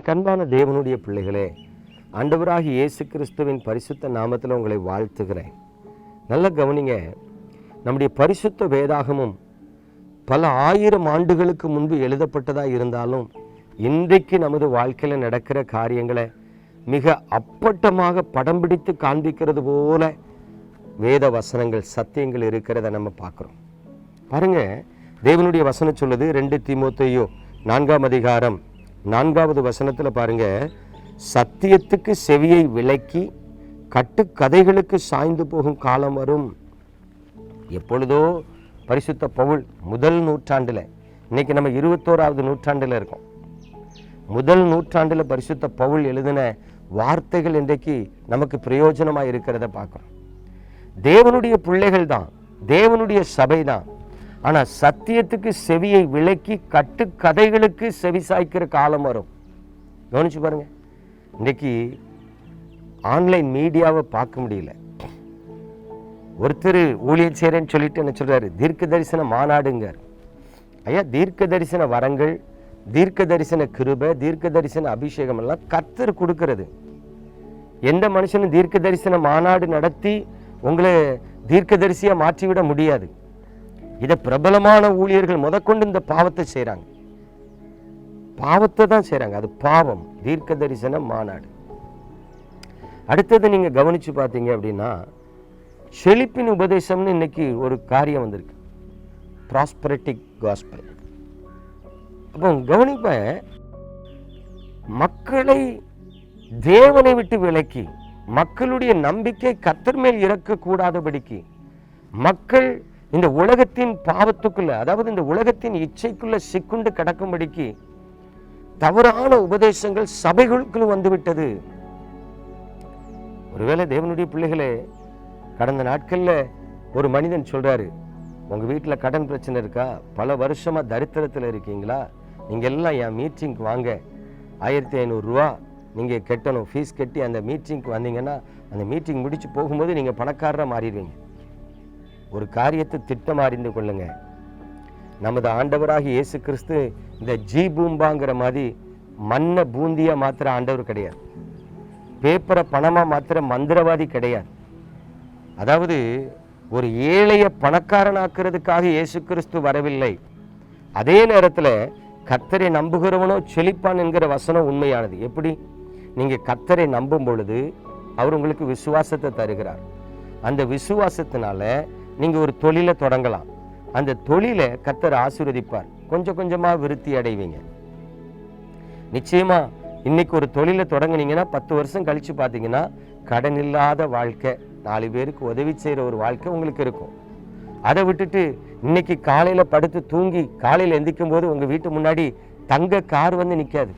எனக்கு அன்பான தேவனுடைய பிள்ளைகளே ஆண்டவராக இயேசு கிறிஸ்துவின் பரிசுத்த நாமத்தில் உங்களை வாழ்த்துகிறேன். நல்ல கவனிங்க நம்முடைய பரிசுத்த வேதாகமும் பல ஆயிரம் ஆண்டுகளுக்கு முன்பு எழுதப்பட்டதாக இருந்தாலும் இன்றைக்கு நமது வாழ்க்கையில் நடக்கிற காரியங்களை மிக அப்பட்டமாக படம் பிடித்து காண்பிக்கிறது போல வேத வசனங்கள் சத்தியங்கள் இருக்கிறத நம்ம பார்க்குறோம். பாருங்க தேவனுடைய வசனம் சொல்லுது ரெண்டு திமுத்தையும் நான்காம் அதிகாரம் நான்காவது வசனத்தில் பாருங்க சத்தியத்துக்கு செவியை விலக்கி கட்டுக்கதைகளுக்கு சாய்ந்து போகும் காலம் வரும். எப்பொழுதோ பரிசுத்த பவுல் முதல் நூற்றாண்டில் இன்னைக்கு நம்ம இருபத்தோராவது நூற்றாண்டில் இருக்கோம். முதல் நூற்றாண்டில் பரிசுத்த பவுல் எழுதின வார்த்தைகள் இன்றைக்கு நமக்கு பிரயோஜனமாக இருக்கிறத பார்க்குறோம். தேவனுடைய பிள்ளைகள் தான் தேவனுடைய சபை தான் ஆனால் சத்தியத்துக்கு செவியை விலக்கி கட்டு கதைகளுக்கு செவி சாய்க்கிற காலம் வரும். கவனிச்சு பாருங்க. இன்னைக்கு ஆன்லைன் மீடியாவை பார்க்க முடியல. ஒருத்தர் ஊழியர் செய்கிறேன்னு சொல்லிட்டு என்ன சொல்கிறாரு தீர்க்க தரிசன மாநாடுங்கார் ஐயா தீர்க்க தரிசன வரங்கள் தீர்க்க தரிசன கிருபை தீர்க்க தரிசன அபிஷேகம் எல்லாம் கத்தர் கொடுக்கறது. எந்த மனுஷனும் தீர்க்க தரிசன மாநாடு நடத்தி உங்களை தீர்க்க தரிசியாக மாற்றிவிட முடியாது. இதை பிரபலமான ஊழியர்கள் முதற்கொண்டு இந்த பாவத்தை செய்கிறாங்க பாவத்தை தான் செய்கிறாங்க அது பாவம். தீர்க்க தரிசன மாநாடு. அடுத்தது நீங்கள் கவனித்து பார்த்தீங்க அப்படின்னா செழிப்பின் உபதேசம்னு இன்னைக்கு ஒரு காரியம் வந்திருக்கு. ப்ராஸ்பரட்டிக் காஸ்பல் அப்போ கவனிப்பேன் மக்களை தேவனை விட்டு விலக்கி மக்களுடைய நம்பிக்கை கத்தர் மேல் இறக்கக்கூடாதபடிக்கு மக்கள் இந்த உலகத்தின் பாவத்துக்குள்ள அதாவது இந்த உலகத்தின் இச்சைக்குள்ள சிக்குண்டு கிடக்கும்படிக்கு தவறான உபதேசங்கள் சபைகளுக்குள் வந்துவிட்டது. ஒருவேளை தேவனுடைய பிள்ளைகளே கடந்த நாட்களில் ஒரு மனிதன் சொல்றாரு உங்க வீட்டில் கடன் பிரச்சனை இருக்கா? பல வருஷமா தரித்திரத்தில் இருக்கீங்களா? நீங்க எல்லாம் என் மீட்டிங்க்கு வாங்க. ஆயிரத்தி ஐநூறுரூவா நீங்கள் கட்டணும். ஃபீஸ் கட்டி அந்த மீட்டிங்க்கு வந்தீங்கன்னா அந்த மீட்டிங் முடிச்சு போகும்போது நீங்கள் பணக்காரராக மாறிடுவீங்க. ஒரு காரியத்தை திட்டம் அறிந்து கொள்ளுங்க. நமது ஆண்டவராக இயேசு கிறிஸ்து இந்த ஜீ பூம்பாங்கிற மாதிரி மண்ணை பூந்தியாக மாத்திர ஆண்டவர் கிடையாது. பேப்பரை பணமாக மாத்திர மந்திரவாதி கிடையாது. அதாவது ஒரு ஏழைய பணக்காரனாக்குறதுக்காக இயேசு கிறிஸ்து வரவில்லை. அதே நேரத்தில் கத்தரை நம்புகிறவனோ செழிப்பான் என்கிற வசனம் உண்மையானது. எப்படி? நீங்கள் கத்தரை நம்பும் பொழுது அவர் உங்களுக்கு விசுவாசத்தை தருகிறார். அந்த விசுவாசத்தினால நீங்க ஒரு தொழிலை தொடங்கலாம். அந்த தொழிலை கத்தர் ஆசீர்வதிப்பார். கொஞ்சம் கொஞ்சமா விருத்தி அடைவீங்க. நிச்சயமா இன்னைக்கு ஒரு தொழிலை தொடங்குனீங்கன்னா பத்து வருஷம் கழிச்சு பார்த்தீங்கன்னா கடன் இல்லாத வாழ்க்கை நாலு பேருக்கு உதவி செய்கிற ஒரு வாழ்க்கை உங்களுக்கு இருக்கும். அதை விட்டுட்டு இன்னைக்கு காலையில படுத்து தூங்கி காலையில எந்திக்கும் போது உங்க வீட்டு முன்னாடி தங்க கார் வந்து நிக்காது.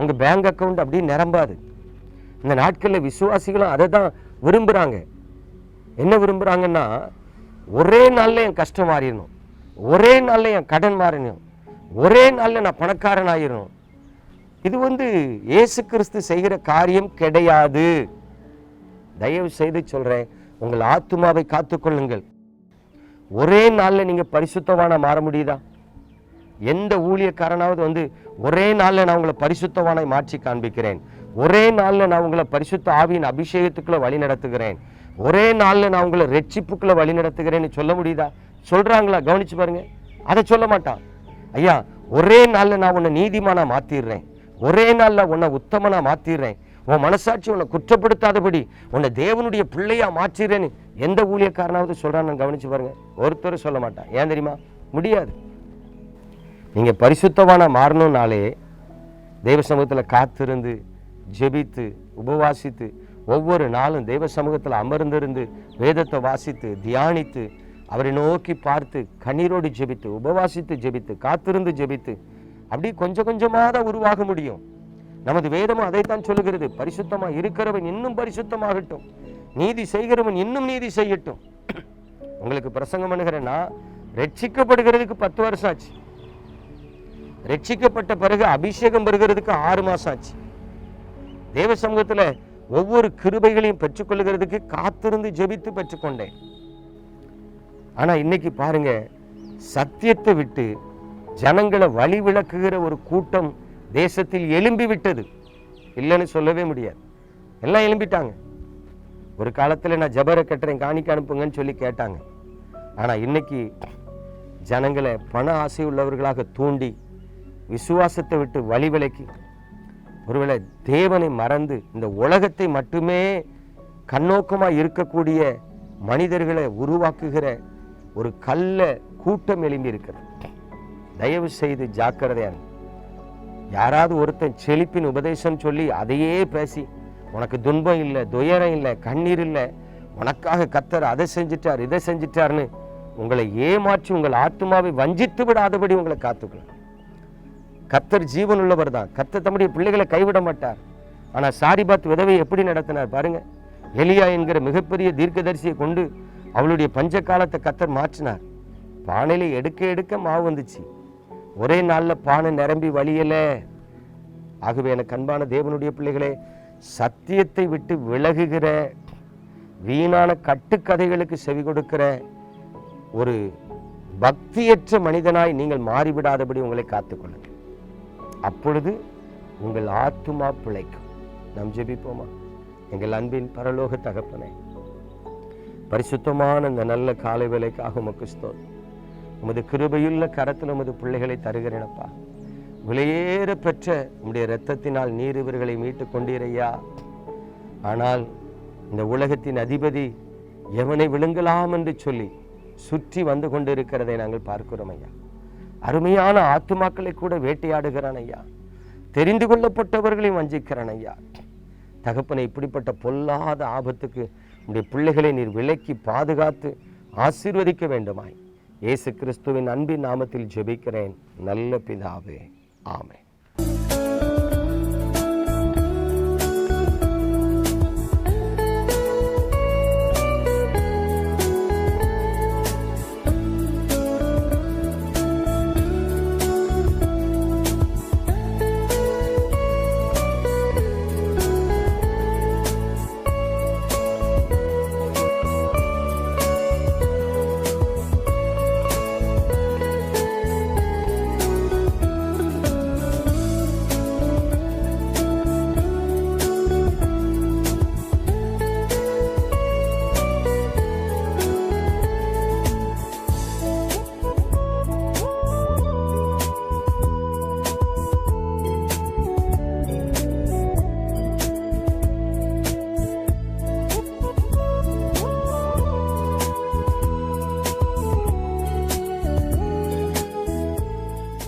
உங்கள் பேங்க் அக்கவுண்ட் அப்படியே நிரம்பாது. இந்த நாட்களில் விசுவாசிகளும் அதை தான் விரும்புறாங்க. என்ன விரும்புகிறாங்கன்னா ஒரே நாளில் என் கஷ்டம் மாறிடணும். ஒரே நாளில் என் கடன் மாறணும் ஒரே நாளில் நான் பணக்காரன் ஆயிடணும். இது வந்து இயேசு கிறிஸ்து செய்கிற காரியம் கிடையாது. தயவு செய்து சொல்கிறேன் உங்கள் ஆத்துமாவை காத்துக்கொள்ளுங்கள் ஒரே நாளில் நீங்கள் பரிசுத்தவான மாற முடியுதா? எந்த ஊழியக்காரனாவது வந்து ஒரே நாளில் நான் உங்களை பரிசுத்தவானை மாற்றி காண்பிக்கிறேன். ஒரே நாளில் நான் உங்களை பரிசுத்த ஆவியின் அபிஷேகத்துக்குள்ளே வழி நடத்துகிறேன் ஒரே நாளில் நான் உங்களை ரெட்சிப்புக்குள்ள வழி நடத்துகிறேன்னு சொல்ல முடியுதா? சொல்கிறாங்களா கவனித்து பாருங்கள் அதை சொல்ல மாட்டான். ஐயா ஒரே நாளில் நான் உன்னை நீதிமானாக மாற்றிடுறேன் ஒரே நாளில் உன்னை உத்தமனா மாற்றிடுறேன் உன் மனசாட்சி உன்னை குற்றப்படுத்தாதபடி உன்னை தேவனுடைய பிள்ளையாக மாற்றிடுறேன்னு எந்த ஊழியக்காரனாவது சொல்கிறான்னு கவனித்து பாருங்கள் ஒருத்தர் சொல்ல மாட்டான். ஏன் தெரியுமா? முடியாது. நீங்கள் பரிசுத்தமான மாறணும்னாலே தெய்வ சமூகத்தில் காத்திருந்து ஜெபித்து உபவாசித்து ஒவ்வொரு நாளும் தெய்வ சமூகத்தில் அமர்ந்திருந்து வேதத்தை வாசித்து தியானித்து அவரை நோக்கி பார்த்து கண்ணீரோடு ஜெபித்து உபவாசித்து ஜெபித்து காத்திருந்து ஜெபித்து அப்படி கொஞ்சம் கொஞ்சமாக தான் உருவாக முடியும். நமது வேதமும் அதைத்தான் சொல்லுகிறது. பரிசுத்தமா இருக்கிறவன் இன்னும் பரிசுத்தமாகட்டும். நீதி செய்கிறவன் இன்னும் நீதி செய்யட்டும். உங்களுக்கு பிரசங்கம் பண்ணுகிறேன்னா ரட்சிக்கப்படுகிறதுக்கு பத்து வருஷம் ஆச்சு. ரட்சிக்கப்பட்ட பிறகு அபிஷேகம் பெறுகிறதுக்கு ஆறு மாசம் ஆச்சு. தேவ சமூகத்துல ஒவ்வொரு கிருபைகளையும் பெற்றுக்கொள்கிறதுக்கு காத்திருந்து ஜெபித்து பெற்றுக்கொண்டேன். ஆனா இன்னைக்கு பாருங்க சத்தியத்தை விட்டு ஜனங்களை வழி விளக்குகிற ஒரு கூட்டம் தேசத்தில் எழும்பி விட்டது. இல்லைன்னு சொல்லவே முடியாது. எல்லாம் எழும்பிட்டாங்க. ஒரு காலத்தில் நான் ஜபரை கட்டுறேன் காணிக்க அனுப்புங்கன்னு சொல்லி கேட்டாங்க. ஆனால் இன்னைக்கு ஜனங்களை பண ஆசை உள்ளவர்களாக தூண்டி விசுவாசத்தை விட்டு வழி விலக்கி ஒருவேளை தேவனை மறந்து இந்த உலகத்தை மட்டுமே கண்ணோக்கமாக இருக்கக்கூடிய மனிதர்களை உருவாக்குகிற ஒரு கல்ல கூட்டம் எழும்பி இருக்கிறது தயவு செய்து ஜாக்கிரதையா யாராவது ஒருத்தன் செழிப்பின் உபதேசம் சொல்லி அதையே பேசி உனக்கு துன்பம் இல்லை துயரம் இல்லை கண்ணீர் இல்லை உனக்காக கத்தர் அதை செஞ்சிட்டார் இதை செஞ்சிட்டார்னு உங்களை ஏமாற்றி உங்கள் ஆத்மாவை வஞ்சித்து விடாதபடி உங்களை காத்துக்கலாம் கத்தர் ஜீவன் உள்ளவர் தான் கத்தர் தம்முடைய பிள்ளைகளை கைவிட மாட்டார். ஆனால் சாரிபாத் விதவை எப்படி நடத்தினார் பாருங்க. எலியா என்கிற மிகப்பெரிய தீர்க்கதரிசியை கொண்டு அவளுடைய பஞ்ச காலத்தை கத்தர் மாற்றினார். பானையில எடுக்க எடுக்க மாவு வந்துச்சு. ஒரே நாளில் பானை நிரம்பி வழியலை. ஆகவே எனக்கு அன்பான தேவனுடைய பிள்ளைகளே சத்தியத்தை விட்டு விலகுகிற வீணான கட்டுக்கதைகளுக்கு செவி கொடுக்கிற ஒரு பக்தியற்ற மனிதனாய் நீங்கள் மாறிவிடாதபடி உங்களை காத்துக்கொள்ளுங்கள். அப்பொழுது உங்கள் ஆத்துமா பிழைக்கும். நாம் ஜெபிப்போமா? எங்கள் அன்பின் பரலோக தகப்பனே பரிசுத்தமான இந்த நல்ல காலை வேலைக்காக உமக்கு ஸ்தோத்திரம். உமது கிருபையுள்ள கரத்தில் உமது பிள்ளைகளை தருகிறேனப்பா. விலையேற பெற்ற உம்முடைய இரத்தத்தினால் நீர் இவர்களை மீட்டு கொண்டீரையா? ஆனால் இந்த உலகத்தின் அதிபதி எவனை விழுங்கலாம் என்று சொல்லி சுற்றி வந்து கொண்டிருக்கிறதை நாங்கள் பார்க்கிறோம் ஐயா. அருமையான ஆத்துமாக்களை கூட வேட்டையாடுகிறான் ஐயா. தெரிந்து கொள்ளப்பட்டவர்களையும் வஞ்சிக்கிறான் ஐயா. தகப்பனை இப்படிப்பட்ட பொல்லாத ஆபத்துக்கு உடைய பிள்ளைகளை நீர் விலக்கி பாதுகாத்து ஆசீர்வதிக்க வேண்டுமாய். இயேசு கிறிஸ்துவின் அன்பின் நாமத்தில் ஜெபிக்கிறேன். நல்ல பிதாவே. ஆமை